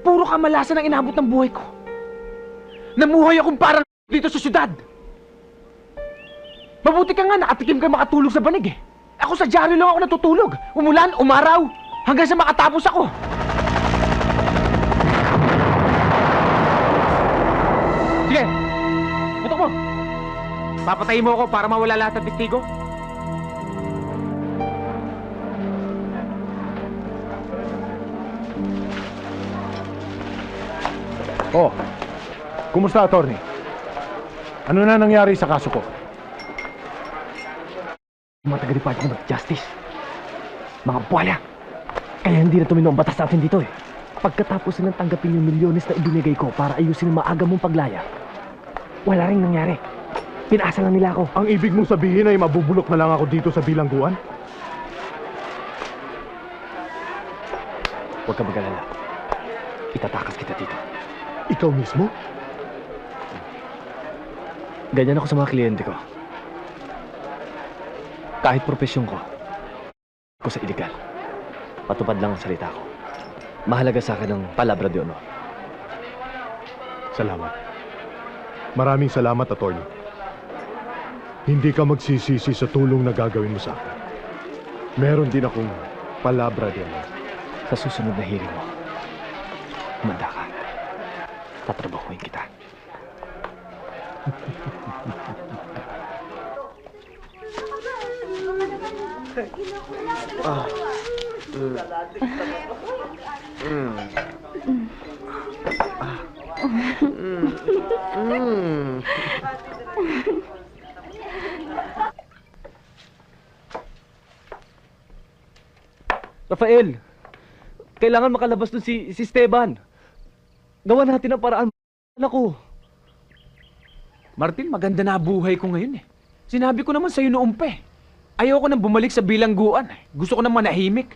Puro kamalasan ang inabot ng buhay ko. Namuhay akong parang dito sa syudad. Mabuti ka nga, nakatikim ka makatulog sa banig eh. Ako sa dyaryo lang ako natutulog. Umulan, umaraw, hanggang sa makatapos ako. Sige, putok mo. Papatayin mo ako para mawala lahat ng testigo. Oh, kumusta, attorney? Ano na nangyari sa kaso ko? Mga taga-Department of Justice. Mga buwala. Kaya hindi na tumino ang batas natin dito eh. Pagkatapos silang tanggapin yung milyones na ibinigay ko para ayusin ang maaga mong paglaya, wala rin nangyari. Pinasa lang nila ako. Ang ibig mong sabihin ay mabubulok na lang ako dito sa bilangguan? Huwag ka mag-alala. Itatakas kita dito. Ikaw mismo? Ganyan ako sa mga kliyente ko. Kahit profesyon ko, ko sa illegal. Patupad lang ang salita ko. Mahalaga sa akin ang palabra de honor. Salamat. Maraming salamat, attorney. Hindi ka magsisisi sa tulong na gagawin mo sa akin. Meron din akong palabra din. Sa susunod na hearing mo, humanda ka. Tatrabahuin kita. Rafael, kailangan makalabas dun si, si Esteban. Gawa natin ang paraan. Ako. Martin, maganda na buhay ko ngayon eh. Sinabi ko naman sa'yo noong pa eh. Ayoko nang bumalik sa bilangguan. eh. Gusto ko nang manahimik.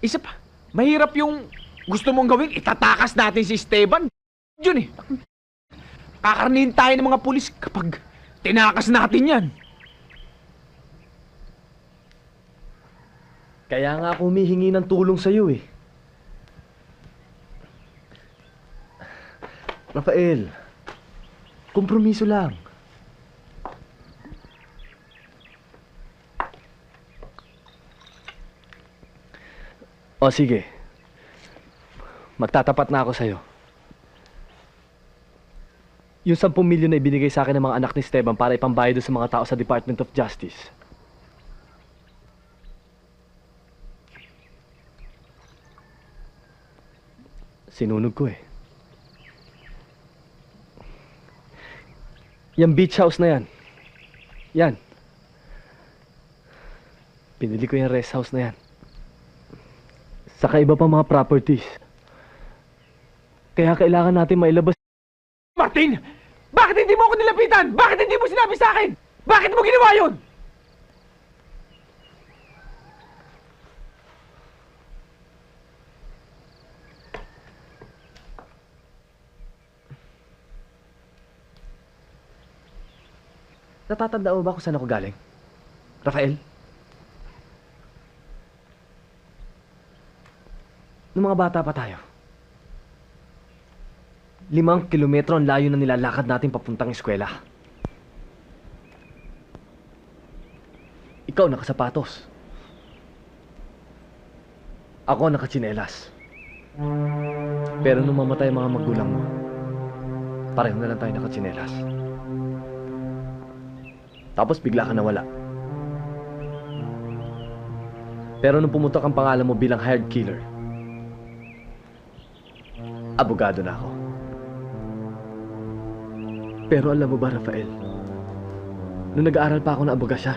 Isa pa, mahirap yung gusto mong gawin, itatakas natin si Esteban. Yun eh. Kakarnihin tayo ng mga pulis kapag tinakas natin yan. Kaya nga ako humihingi ng tulong sa'yo eh. Rafael, kompromiso lang. O sige, magtatapat na ako sa'yo. Yung 10 milyon na ibinigay sa akin ng mga anak ni Esteban para ipambayad sa mga tao sa Department of Justice. Sinunog ko eh. Yung beach house na yan. Yan. Pinili ko yung rest house na yan. Saka iba pa mga properties. Kaya kailangan natin mailabas. Martin! Bakit hindi mo ako nilapitan? Bakit hindi mo sinabi sa akin? Bakit mo ginawa yun? Natatanda mo ba kung saan ako galing? Rafael? Nung mga bata pa tayo. Limang kilometro ang layo na nilalakad natin papuntang eskwela. Ikaw nakasapatos. Ako nakatsinelas. Pero nung mamatay ang mga magulang mo, pareho na lang tayo nakatsinelas. Tapos bigla ka nawala. Pero nung pumutok ang pangalan mo bilang hired killer, abogado na ako. Pero alam mo ba, Rafael, nung nag-aaral pa ako ng abogasya,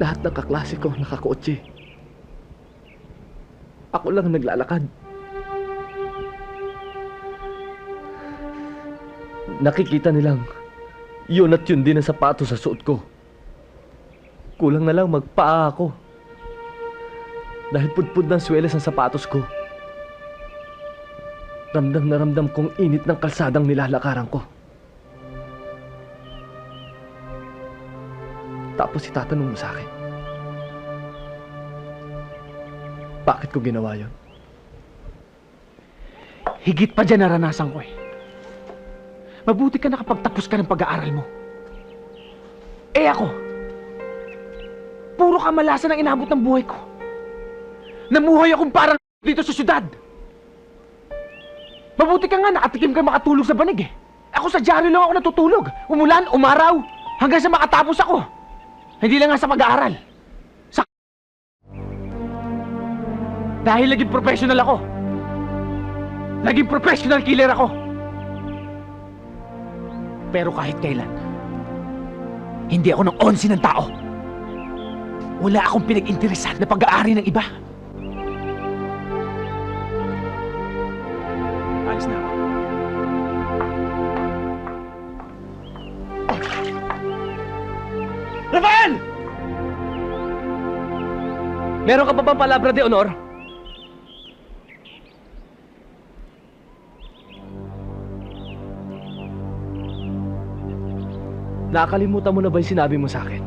lahat ng kaklase ko nakakotse. Ako lang naglalakad. Nakikita nilang yun at yun din ang sapatos sa suot ko. Kulang na lang magpaa ako. Dahil pudpud ng swelas ang sapatos ko. Ramdam na ramdam kong init ng kalsadang nilalakaran ko. Tapos itatanong mo sa akin. Bakit ko ginawa yon? Higit pa dyan naranasan ko eh. Mabuti ka nakapagtapos ka ng pag-aaral mo. Eh ako, puro kamalasan ang inabot ng buhay ko. Namuhay akong parang dito sa syudad. Mabuti ka nga, nakatikim ka makatulog sa banig eh. Ako sa dyaryo lang ako natutulog. Umulan, umaraw, hanggang sa makatapos ako. Hindi lang nga sa pag-aaral. Sa... Dahil naging professional ako. Naging professional killer ako. Pero kahit kailan, hindi ako ng onsi ng tao. Wala akong pinag-interesan na pag-aari ng iba. Alis na ako. Rafael! Meron ka pa bang palabra de honor? Nakakalimutan mo na ba yung sinabi mo sa akin?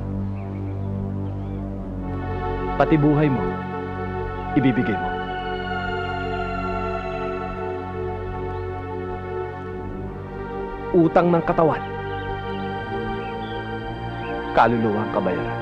Pati buhay mo, ibibigay mo. Utang ng katawan. Kaluluwa ang kabayaran.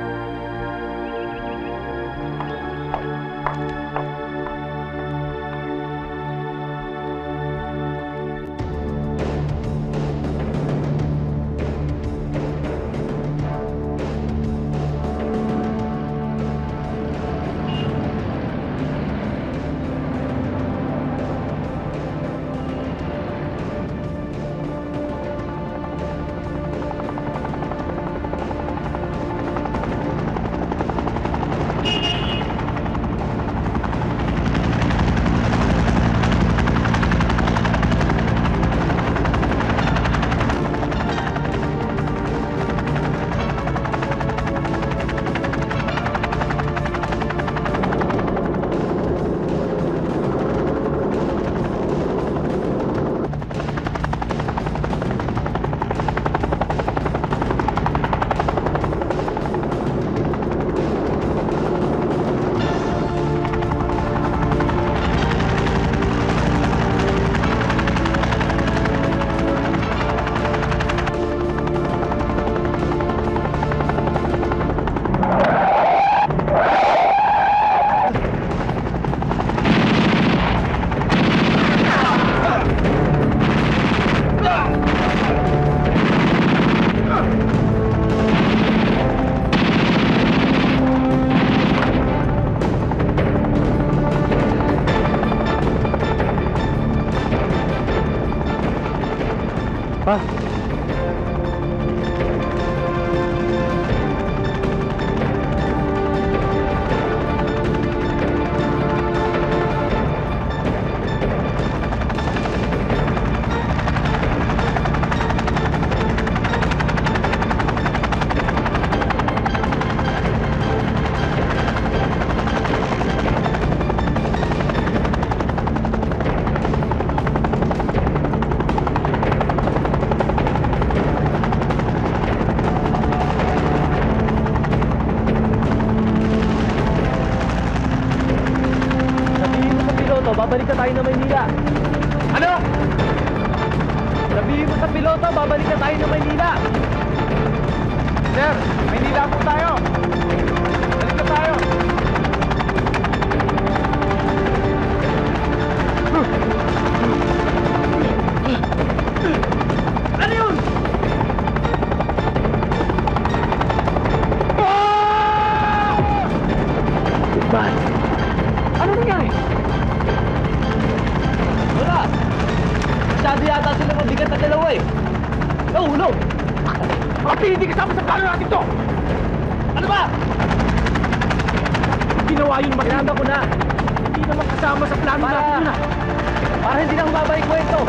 Maynila po tayo. Ginawa yun. Sinama ko na. Hindi naman kasama sa plano Para- natin yun ah. Para hindi na humabalik kwento.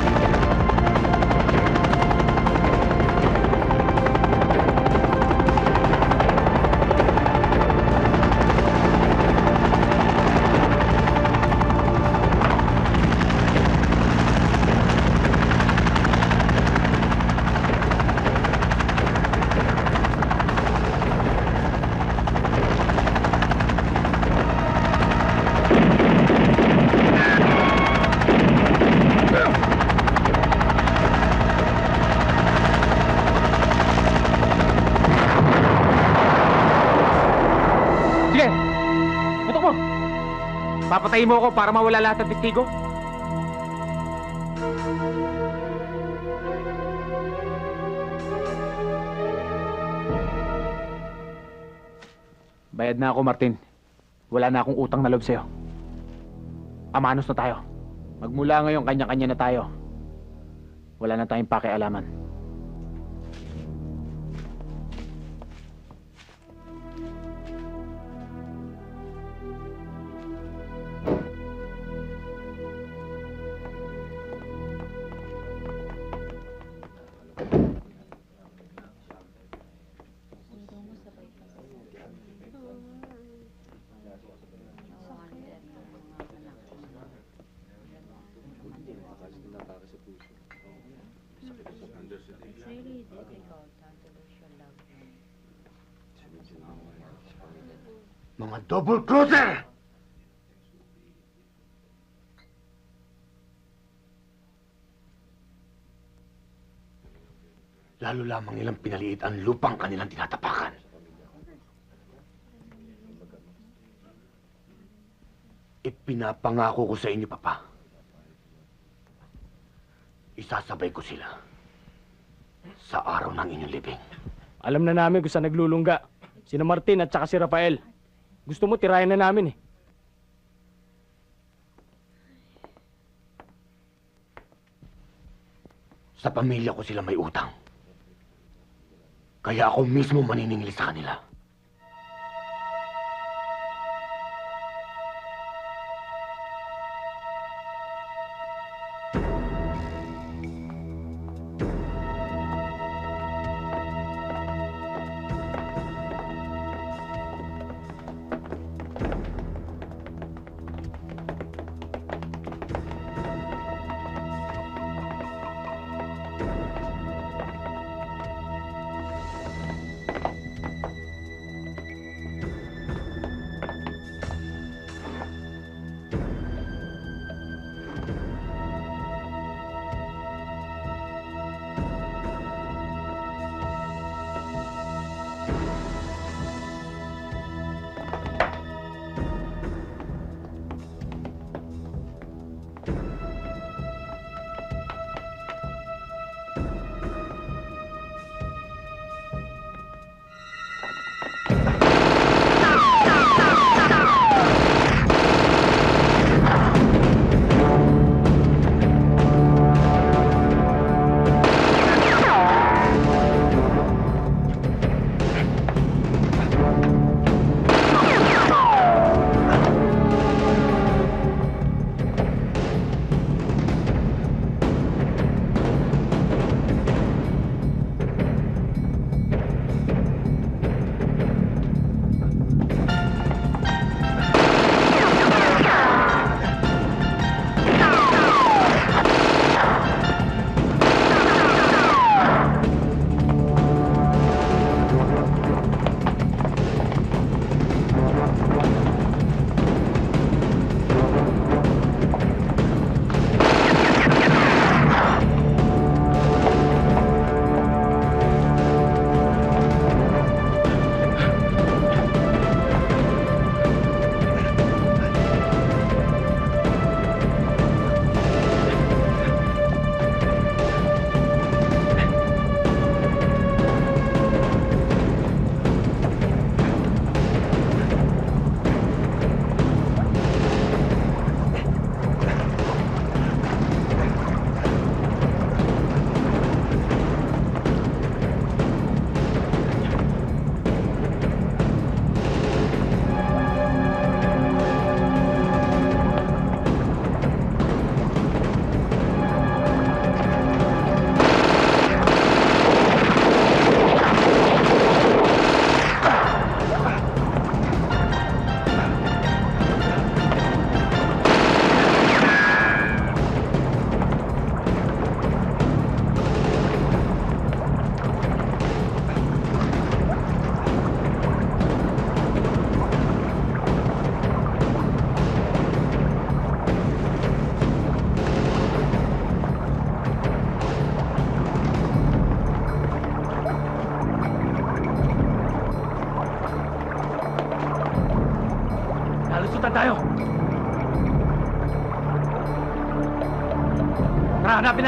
Papatayin mo ako para mawala lahat ng testigo? Bayad na ako, Martin. Wala na akong utang na loob sa'yo. Amanos na tayo. Magmula ngayon, kanya-kanya na tayo. Wala na tayong pakialaman. Mga double crosser! Lalo lamang nilang pinaliit ang lupang kanilang tinatapakan. Ipinapangako ko sa inyo, Papa. Isasabay ko sila sa araw ng inyong libing. Alam na namin kung saan naglulungga. Sina Martin at saka si Rafael. Gusto mo, tirayan na namin eh. Sa pamilya ko sila may utang. Kaya ako mismo maniningil sa kanila.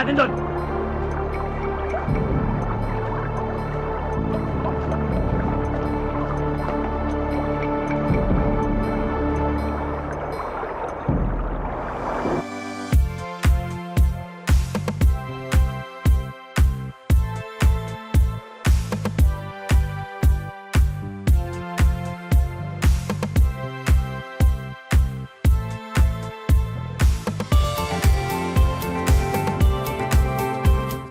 那你知道？